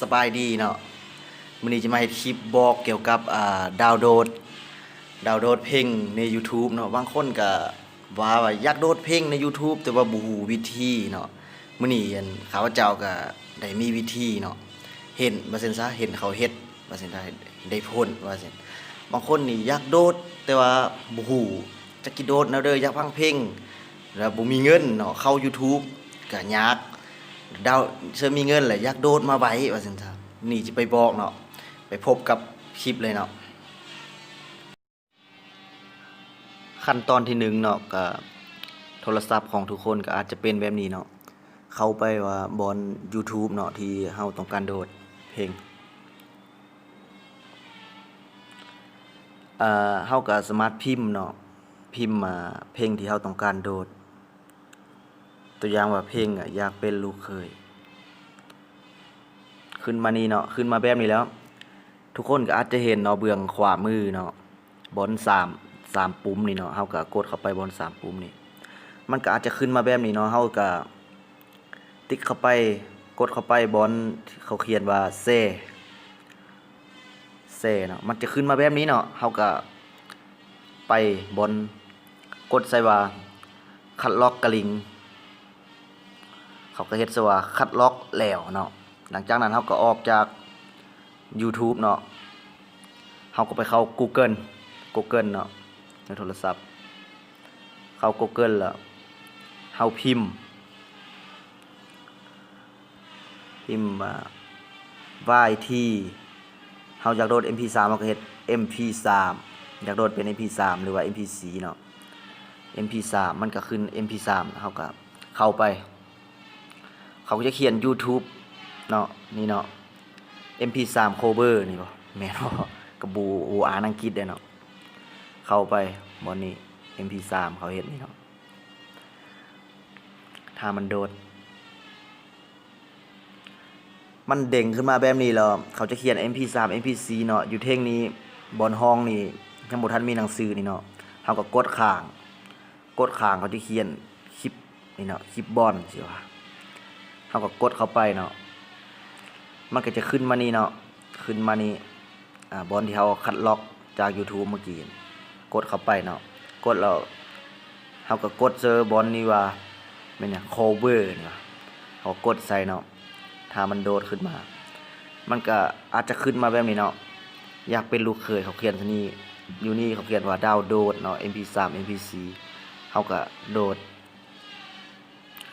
สบายดีเนาะมื้อนี้จะมาเฮ็ดคลิปบอกเกี่ยวกับดาวโหลดดาวโหลดเพลงใน YouTube เนาะบางคนก็ว่าว่าอยากโหลดเพลงใน YouTube แต่ว่าบ่ฮู้วิธีเนาะมื้อนี้อันข้าพเจ้าก็ได้มีวิธีเนาะเห็นว่าซั่นซะเห็นเขาเฮ็ดว่าซั่นซะได้ผลว่าซั่นบางคนนี่อยากโดด แต่ว่าบ่ฮู้จักกิโดดแนวเด้ออยากฟังเพลงแล้วบ่มีเงินเนาะเข้า YouTube ก็ยาก ดาวเชื่อมีเงินแหละอยากโดดมาไว้ว่าซั่นซะนี่จะไปบอกเนาะไปพบกับคลิปเลยเนาะขั้นตอนที่หนึ่งเนาะก็โทรศัพท์ของทุกคนก็อาจจะเป็นแบบนี้เนาะเข้าไปว่าบน YouTube เนาะที่เฮาต้องการโดดเพลงเอ่อเฮาก็สามารถพิมพ์เนาะพิมพ์มาเพลงที่เฮาต้องการโดด ตัวอย่างว่าเพลงอะอยากเป็นลูกเคย ขึ้นมานี่เนาะขึ้นมาแบบนี้แล้ว ทุกคนก็อาจจะเห็นเนาะเบื้องขวามือเนาะบนสามสามปุ่มนี่เนาะเฮาก็กดเข้าไปบนสามปุ่มนี่มันก็อาจจะขึ้นมาแบบนี้เนาะเฮาก็ติ๊กเข้าไปกดเข้าไปบนที่เขาเขียนว่าเซเซเนาะมันจะขึ้นมาแบบนี้เนาะเฮาก็ไปบนกดใส่ว่าคัดล็อกกระลิง เขาก็เฮ็ดซะว่าคัดล็อกแล้วเนาะหลังจากนั้นเขาก็ออกจาก YouTube เนาะเขาก็ไปเข้า Google Google เนาะในโทรศัพท์ เข้า Google แล้วเฮาพิมพ์ พิมพ์มา YT เฮาอยากโหลด MP3 เราก็เฮ็ด MP3 อยากโหลดเป็น MP3 หรือว่า MP4 เนาะ MP3 มันก็ขึ้น MP3 เฮาก็เข้าไป เขาจะเขียน YouTube เนาะนี่เนาะ MP3 cover นี่บ่แม่นบ่กับบูอูอ่านอังกฤษได้เนาะเข้าไปบนนี้ MP3 เขาเฮ็ดนี่เนาะถ้ามันโดด มันเด้งขึ้นมาแบบนี้แล้วเขาจะเขียน MP3 MP4 เนาะอยู่เท่งนี้บนห้องนี่ยังบ่ทันมีหนังสือนี่เนาะเฮาก็กดข้าง กดข้างเขาจะเขียนคลิปนี่เนาะคลิปบอลสิว่า เขาก็กดเข้าไปเนาะมันก็จะขึ้นมานี่เนาะขึ้นมานี่อ่าบอลที่เขาคัดล็อกจาก YouTube เมื่อกี้กดเข้าไปเนาะกดแล้วเขาก็กดเจอบอลนี่ว่าเป็นเนี่ย cover นี่ว่าเขากดใส่เนาะถ้ามันโดดขึ้นมา มันก็อาจจะขึ้นมาแบบนี้เนาะอยากเป็นลูกเคยเขาเขียนที่นี่อยู่นี่เขาเขียนว่าดาวโหลดเนาะ MP3 MP4 เขาก็โหลด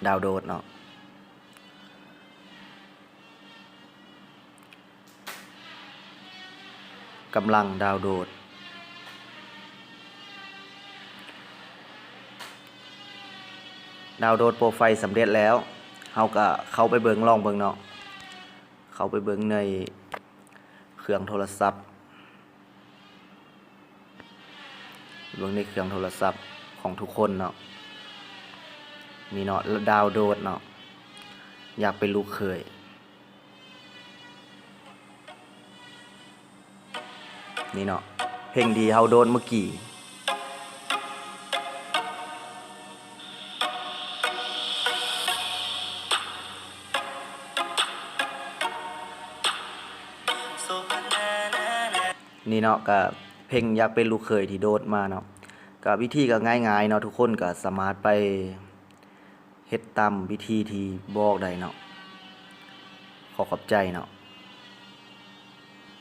ดาวโหลดเนาะ กำลังดาวโหลดดาวโหลดโปรไฟล์สำเร็จแล้วเฮาก็เข้าไปเบิงลองเบิงเนาะเข้าไปเบิงในเครื่องโทรศัพท์เบิ่งในเครื่องโทรศัพท์ของทุกคนเนาะนี่เนาะดาวโหลดเนาะอยากเป็นลูกเคย นี่เนาะเพลงดีเฮาโดนเมื่อกี้นี่เนาะก็เพลงอยากเป็นลูกเคยที่โดดมาเนาะก็วิธีก็ง่ายๆเนาะทุกคนก็สามารถไปเฮ็ดตามวิธีที่บอกได้เนาะขอขอบใจเนาะ